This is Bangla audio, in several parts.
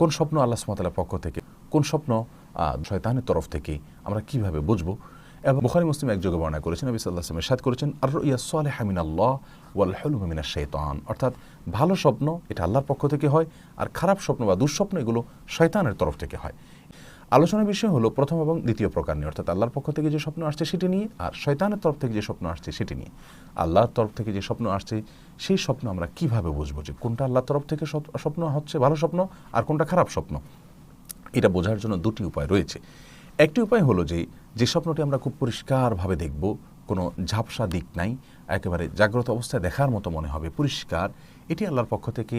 কোন স্বপ্ন আল্লাহ সুমতালার পক্ষ থেকে, কোন স্বপ্ন শয়তানের তরফ থেকে আমরা কীভাবে বুঝব? এবং বুখারি মুসলিম এক যোগে বর্ণনা করেছেন, নবী সাল্লাহ আসলামের সাদ করেছেন আর ইয়া সোয়ালে হামিন আল্লাহ ওয়াল হামিনা শৈতান অর্থাৎ ভালো স্বপ্ন এটা আল্লাহর পক্ষ থেকে হয়, আর খারাপ স্বপ্ন বা দুঃস্বপ্ন এগুলো শয়তানের তরফ থেকে হয়। আলোচনার বিষয় হলো প্রথম এবং দ্বিতীয় প্রকার নিয়ে, অর্থাৎ আল্লাহর পক্ষ থেকে যে স্বপ্ন আসছে সেটি নিয়ে আর শয়তানের তরফ থেকে যে স্বপ্ন আসছে সেটি নিয়ে। আল্লাহর তরফ থেকে যে স্বপ্ন আসছে, সেই স্বপ্ন আমরা কীভাবে বুঝব যে কোনটা আল্লাহর তরফ থেকে স্বপ- স্বপ্ন হচ্ছে ভালো স্বপ্ন আর কোনটা খারাপ স্বপ্ন? এটা বোঝার জন্য দুটি উপায় রয়েছে। একটি উপায় হলো যে যে স্বপ্নটি আমরা খুব পরিষ্কারভাবে দেখব কোনো ঝাপসা দিক নাই, একেবারে জাগ্রত অবস্থায় দেখার মতো মনে হবে, পরিষ্কার। এটি আল্লাহর পক্ষ থেকে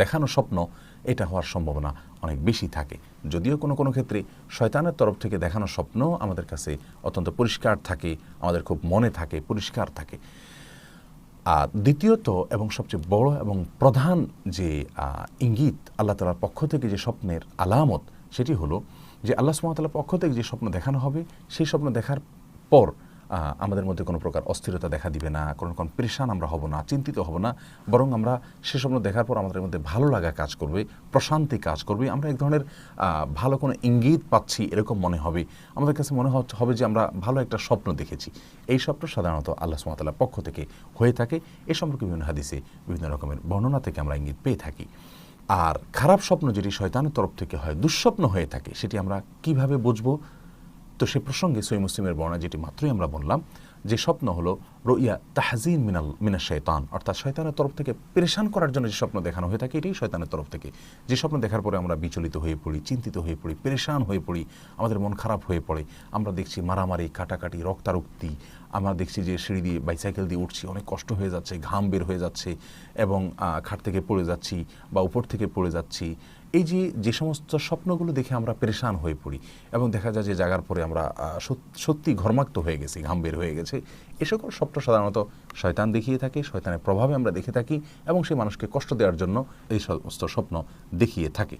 দেখানো স্বপ্ন, এটা হওয়ার সম্ভাবনা অনেক বেশি থাকে। যদিও কোনো কোনো ক্ষেত্রে শয়তানের তরফ থেকে দেখানো স্বপ্ন আমাদের কাছে অত্যন্ত পরিষ্কার থাকে, আমাদের খুব মনে থাকে, পরিষ্কার থাকে। আর দ্বিতীয়ত এবং সবচেয়ে বড় এবং প্রধান যে ইঙ্গিত আল্লাহ তালার পক্ষ থেকে যে স্বপ্নের আলামত, সেটি হলো যে আল্লাহ সুমতালার পক্ষ থেকে যে স্বপ্ন দেখানো হবে, সেই স্বপ্ন দেখার পর আমাদের মধ্যে কোনো প্রকার অস্থিরতা দেখা দিবে না, কোনো রকম পরেশান আমরা হব না, চিন্তিত হব না, বরং আমরা সে স্বপ্ন দেখার পর আমাদের মধ্যে ভালো লাগা কাজ করবে, প্রশান্তি কাজ করবে। আমরা এক ধরনের ভালো কোনো ইঙ্গিত পাচ্ছি এরকম মনে হবে। আমাদের কাছে মনে হবে যে আমরা ভালো একটা স্বপ্ন দেখেছি। এই স্বপ্ন সাধারণত আল্লাহ সুমতাল্লাহ পক্ষ থেকে হয়ে থাকে। এ সম্পর্কে বিভিন্ন হাদিসে বিভিন্ন রকমের বর্ণনা থেকে আমরা ইঙ্গিত পেয়ে থাকি। আর খারাপ স্বপ্ন যেটি শয়তানের তরফ থেকে হয়, দুঃস্বপ্ন হয়ে থাকে, সেটি আমরা কীভাবে বুঝব? তো সে প্রসঙ্গে সই মুসলিমের বর্ণা যেটি মাত্রই আমরা বললাম যে স্বপ্ন হলো রইয়া তাহজিন মিনাল মিনা শয়তান অর্থাৎ শয়তানের তরফ থেকে পেরেশান করার জন্য যে স্বপ্ন দেখানো হয়ে থাকে, এটাই শয়তানের তরফ থেকে। যে স্বপ্ন দেখার পরে আমরা বিচলিত হয়ে পড়ি, চিন্তিত হয়ে পড়ি, পেরেশান হয়ে পড়ি, আমাদের মন খারাপ হয়ে পড়ে। আমরা দেখছি মারামারি, কাটাকাটি, রক্তারক্তি, আমরা দেখছি যে সিঁড়ি দিয়ে বাইসাইকেল দিয়ে উঠছি, অনেক কষ্ট হয়ে যাচ্ছে, ঘাম বের হয়ে যাচ্ছে এবং খাট থেকে পড়ে যাচ্ছি বা উপর থেকে পড়ে যাচ্ছি। এই যে যে সমস্ত স্বপ্নগুলো দেখে আমরা পেরেশান হয়ে পড়ি এবং দেখা যায় যে জাগার পরে আমরা সত্যি ঘর্মাক্ত হয়ে গেছি, ঘাম বের হয়ে গেছে, এ সকল স্বপ্ন সাধারণত শয়তান দেখিয়ে থাকে, শয়তানের প্রভাবে আমরা দেখে থাকি এবং সেই মানুষকে কষ্ট দেওয়ার জন্য এই সমস্ত স্বপ্ন দেখিয়ে থাকে।